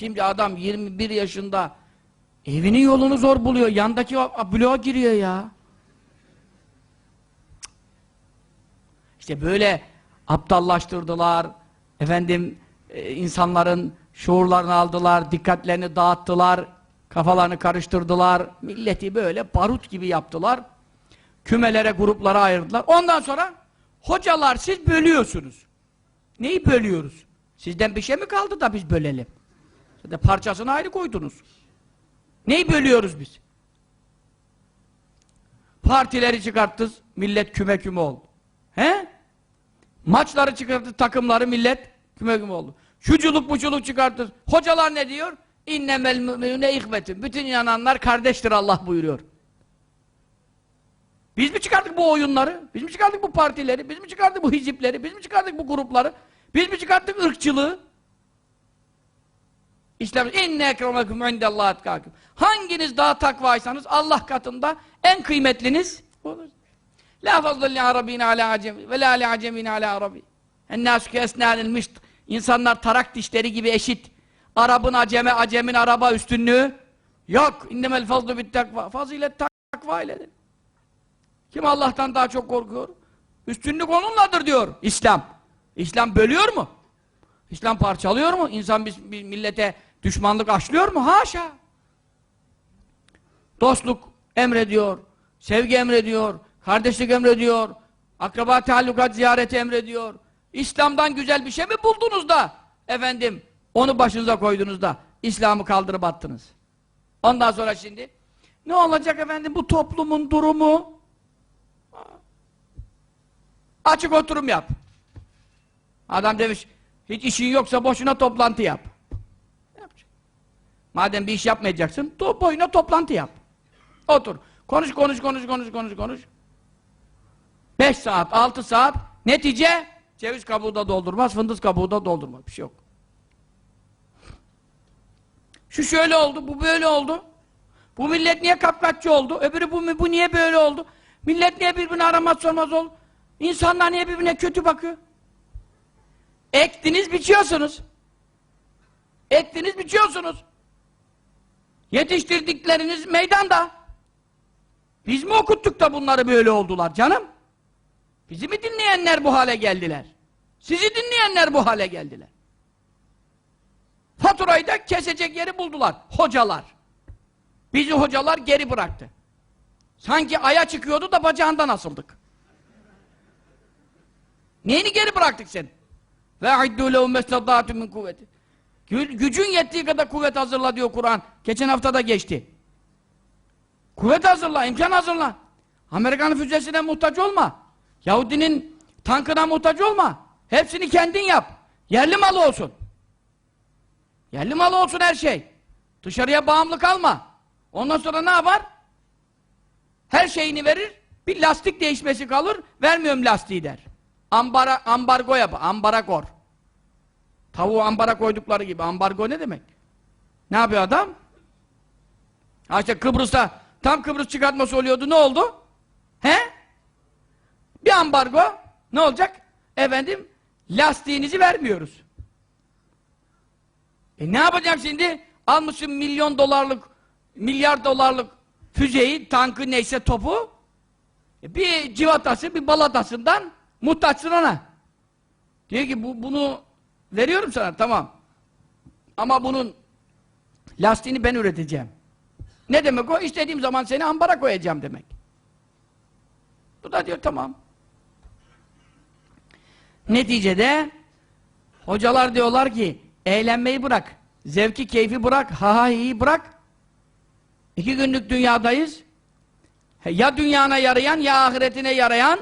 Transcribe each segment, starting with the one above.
Şimdi adam 21 yaşında evinin yolunu zor buluyor. Yandaki bloğa giriyor ya. İşte böyle aptallaştırdılar. Efendim e, insanların şuurlarını aldılar, dikkatlerini dağıttılar, kafalarını karıştırdılar. Milleti böyle barut gibi yaptılar. Kümelere, gruplara ayırdılar. Ondan sonra hocalar siz bölüyorsunuz. Neyi bölüyoruz? Sizden bir şey mi kaldı da biz bölelim? De parçasını ayrı koydunuz. Neyi bölüyoruz biz? Partileri çıkarttınız, millet küme küme oldu. He? Maçları çıkarttı, takımları millet küme küme oldu. Şuculuk buculuk çıkarttı. Hocalar ne diyor? İnnemel müminune ihvetin. Bütün inananlar kardeştir Allah buyuruyor. Biz mi çıkardık bu oyunları? Biz mi çıkardık bu partileri? Biz mi çıkardık bu hizipleri? Biz mi çıkardık bu grupları? Biz mi çıkarttık ırkçılığı? İslam inne ekremekum indellahi atkakum. Hanginiz daha takvaysanız Allah katında en kıymetliniz olur. La fazla li arabine ala acemi ve la li acemine ala arabi. Ennâsü esnânil mışt. İnsanlar tarak dişleri gibi eşit. Arabın aceme, acemin araba üstünlüğü yok. İnnemel fazlu bit takva. Fazilet takva iledir. Kim Allah'tan daha çok korkuyor? Üstünlük onunladır diyor İslam. İslam bölüyor mu? İslam parçalıyor mu? İnsan bir, bir millete düşmanlık aşlıyor mu? Haşa! Dostluk emrediyor, sevgi emrediyor, kardeşlik emrediyor, akraba teallukat ziyareti emrediyor. İslam'dan güzel bir şey mi buldunuz da efendim onu başınıza koydunuz da İslam'ı kaldırıp attınız. Ondan sonra şimdi ne olacak efendim bu toplumun durumu? Açık oturum yap. Adam demiş, hiç işin yoksa boşuna toplantı yap. Madem bir iş yapmayacaksın, to boyuna toplantı yap. Otur. Konuş, konuş, konuş, konuş, konuş, konuş. Beş saat, altı saat, netice ceviz kabuğu da doldurmaz, fındık kabuğu da doldurmaz. Bir şey yok. Şu şöyle oldu, bu böyle oldu. Bu millet niye kapkaççı oldu? Öbürü bu, bu niye böyle oldu? Millet niye birbirini aramaz sormaz oldu? İnsanlar niye birbirine kötü bakıyor? Ektiniz, biçiyorsunuz. Ektiniz, biçiyorsunuz. Yetiştirdikleriniz meydanda. Biz mi okuttuk da bunları böyle oldular canım? Bizi mi dinleyenler bu hale geldiler? Sizi dinleyenler bu hale geldiler. Faturayı da kesecek yeri buldular. Hocalar. Bizi hocalar geri bıraktı. Sanki aya çıkıyordu da bacağından asıldık. Neyini geri bıraktık sen? Ve aiddu lehum min kuvveti. Gücün yettiği kadar kuvvet hazırla diyor Kur'an. Geçen hafta da geçti. Kuvvet hazırla, imkan hazırla. Amerikan füzesine muhtaç olma. Yahudinin tankına muhtaç olma. Hepsini kendin yap. Yerli malı olsun. Yerli malı olsun her şey. Dışarıya bağımlı kalma. Ondan sonra ne yapar? Her şeyini verir, bir lastik değişmesi kalır, vermiyorum lastiği der. Ambara, ambargo yap, ambaragor. Tavuğu ambara koydukları gibi. Ambargo ne demek? Ne yapıyor adam? Ha işte Kıbrıs'ta tam Kıbrıs çıkartması oluyordu. Ne oldu? He? Bir ambargo ne olacak? Efendim lastiğinizi vermiyoruz. E ne yapacağım şimdi? Almışım milyon dolarlık milyar dolarlık füzeyi, tankı neyse topu e bir civatası, bir balatasından muhtaçsın ona. Diyor ki bu, bunu veriyorum sana tamam. Ama bunun lastiğini ben üreteceğim. Ne demek o? İstediğim zaman seni ambara koyacağım demek. Bu da diyor tamam. Neticede hocalar diyorlar ki eğlenmeyi bırak. Zevki, keyfi bırak. Ha ha iyi bırak. İki günlük dünyadayız. Ya dünyana yarayan ya ahiretine yarayan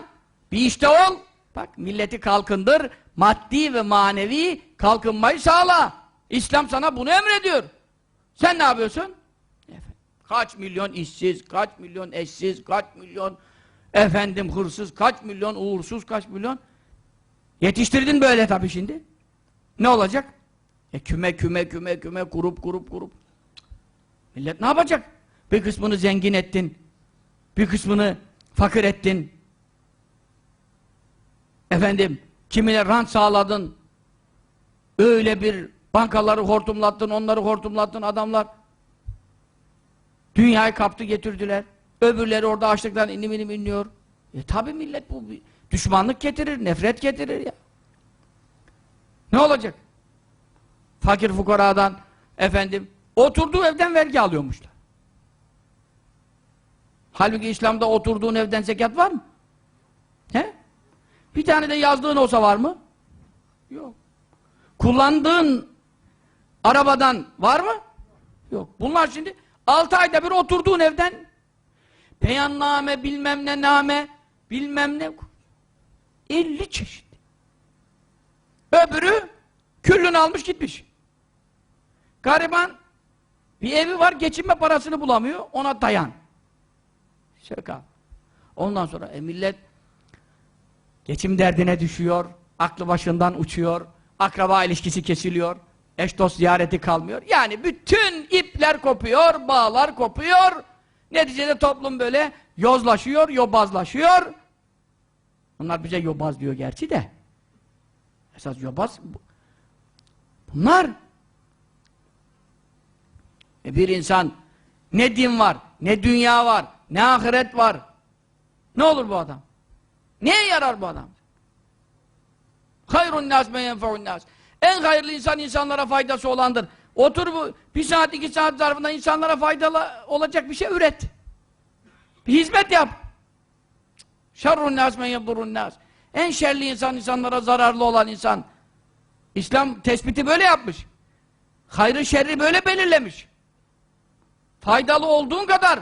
bir işte ol. Bak milleti kalkındır. Maddi ve manevi kalkınmayı sağla. İslam sana bunu emrediyor. Sen ne yapıyorsun? Kaç milyon işsiz, kaç milyon eşsiz, kaç milyon efendim hırsız, kaç milyon uğursuz, kaç milyon yetiştirdin böyle tabii şimdi. Ne olacak? E küme küme küme küme grup grup grup. Millet ne yapacak? Bir kısmını zengin ettin. Bir kısmını fakir ettin. Efendim, kimine rant sağladın. Öyle bir Bankaları hortumlattın, onları hortumlattın adamlar. Dünyayı kaptı getirdiler. Öbürleri orada açlıktan inim inim inliyor. E tabi millet bu düşmanlık getirir, nefret getirir ya. Ne olacak? Fakir fukaradan efendim oturduğu evden vergi alıyormuşlar. Halbuki İslam'da oturduğun evden zekat var mı? He? Bir tane de yazdığın olsa var mı? Yok. Kullandığın arabadan var mı? Yok. Bunlar şimdi 6 ayda bir oturduğun evden beyanname bilmem ne name bilmem ne 50 çeşit. Öbürü küllünü almış gitmiş. Gariban bir evi var geçinme parasını bulamıyor ona dayan. Şaka. Ondan sonra e, millet geçim derdine düşüyor, aklı başından uçuyor, akraba ilişkisi kesiliyor, eş dost ziyareti kalmıyor. Yani bütün ipler kopuyor, bağlar kopuyor. Neticede toplum böyle yozlaşıyor, yobazlaşıyor. Bunlar bize yobaz diyor gerçi de. Esas yobaz bunlar. E bir insan ne din var, ne dünya var, ne ahiret var. Ne olur bu adam? Neye yarar bu adam? Hayrun nas men yenfe'un nas. En hayırlı insan insanlara faydası olandır. Otur bu bir saat iki saat zarfında insanlara faydalı olacak bir şey üret. Bir hizmet yap. Şerrun nas men yedurun nas. En şerli insan insanlara zararlı olan insan. İslam tespiti böyle yapmış. Hayrı şerri böyle belirlemiş. Faydalı olduğun kadar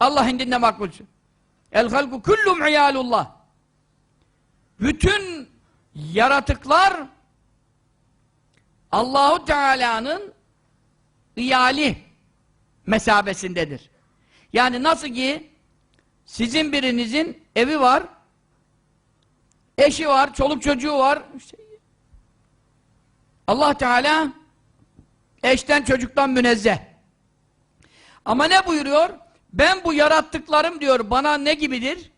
Allah indinde makbulsün. El halku kullum iyalullah. Bütün yaratıklar Allahu Teala'nın iyali mesabesindedir. Yani nasıl ki sizin birinizin evi var, eşi var, çoluk çocuğu var. Allah Teala eşten çocuktan münezzeh. Ama ne buyuruyor? Ben bu yarattıklarım diyor bana ne gibidir?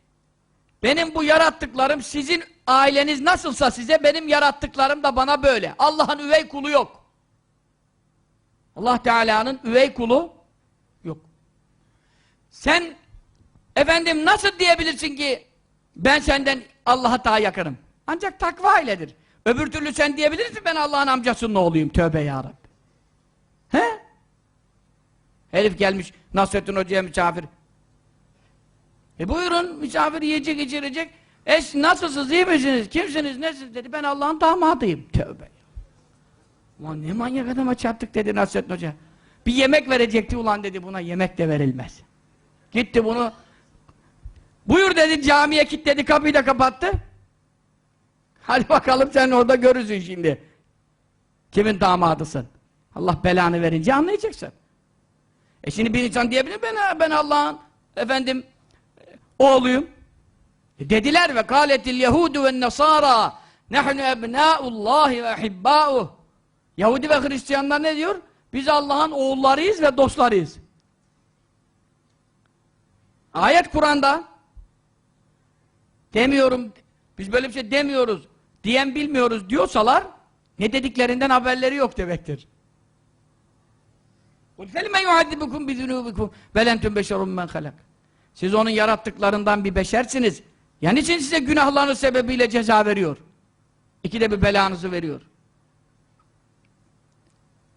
Benim bu yarattıklarım sizin aileniz nasılsa size benim yarattıklarım da bana böyle. Allah'ın üvey kulu yok. Allah Teala'nın üvey kulu yok. Sen efendim nasıl diyebilirsin ki ben senden Allah'a daha yakınım? Ancak takva iledir. Öbür türlü sen diyebilirsin ben Allah'ın amcasının oğluyum. Tövbe ya He? Herif gelmiş Nasrettin Hoca'ya misafir. E buyurun misafir yiyecek içirecek. Eş nasılsınız iyi misiniz? Kimsiniz nesiniz dedi. Ben Allah'ın damadıyım. Tövbe. Ulan ne manyak adama çarptık dedi Nasrettin Hoca. Bir yemek verecekti ulan dedi buna yemek de verilmez. Gitti bunu buyur dedi camiye kilitledi kapıyı da kapattı. Hadi bakalım sen orada görürsün şimdi. Kimin damadısın? Allah belanı verince anlayacaksın. E şimdi bir insan diyebilir ben ben Allah'ın efendim oğluyum. E dediler ve kâletil yehudu ve nesara nehnu ebnâullâhi ve ahibbâuh. Yahudi ve Hristiyanlar ne diyor? Biz Allah'ın oğullarıyız ve dostlarıyız. Ayet Kur'an'da demiyorum, biz böyle bir şey demiyoruz, diyen bilmiyoruz diyorsalar ne dediklerinden haberleri yok demektir. فَلِمَ يُعَذِّبُكُمْ بِذُنُوبِكُمْ وَلَنْتُمْ بَشَرٌ مَنْ خَلَقٍ siz onun yarattıklarından bir beşersiniz. Yani için size günahlarınız sebebiyle ceza veriyor? İkide bir belanızı veriyor.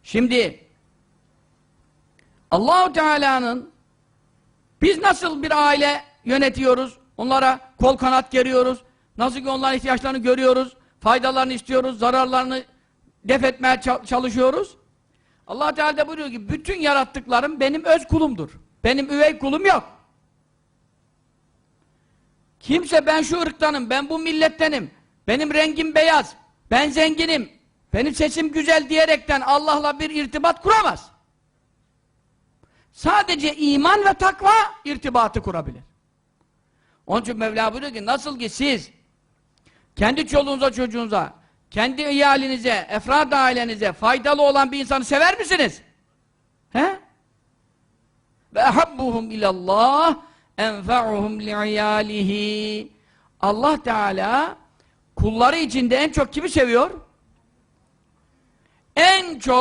Şimdi Allahu Teala'nın biz nasıl bir aile yönetiyoruz? Onlara kol kanat geriyoruz. Nasıl ki onların ihtiyaçlarını görüyoruz, faydalarını istiyoruz, zararlarını def etmeye çalışıyoruz. Allah Teala da buyuruyor ki bütün yarattıklarım benim öz kulumdur. Benim üvey kulum yok. Kimse ben şu ırktanım, ben bu millettenim, benim rengim beyaz, ben zenginim, benim sesim güzel diyerekten Allah'la bir irtibat kuramaz. Sadece iman ve takva irtibatı kurabilir. Onun için Mevla buyuruyor ki nasıl ki siz kendi çoluğunuza çocuğunuza kendi iyalinize, efrad ailenize faydalı olan bir insanı sever misiniz? He? Ve ehabbuhum ilallah enfa'uhum li'iyalihi Allah Teala kulları içinde en çok kimi seviyor? en çok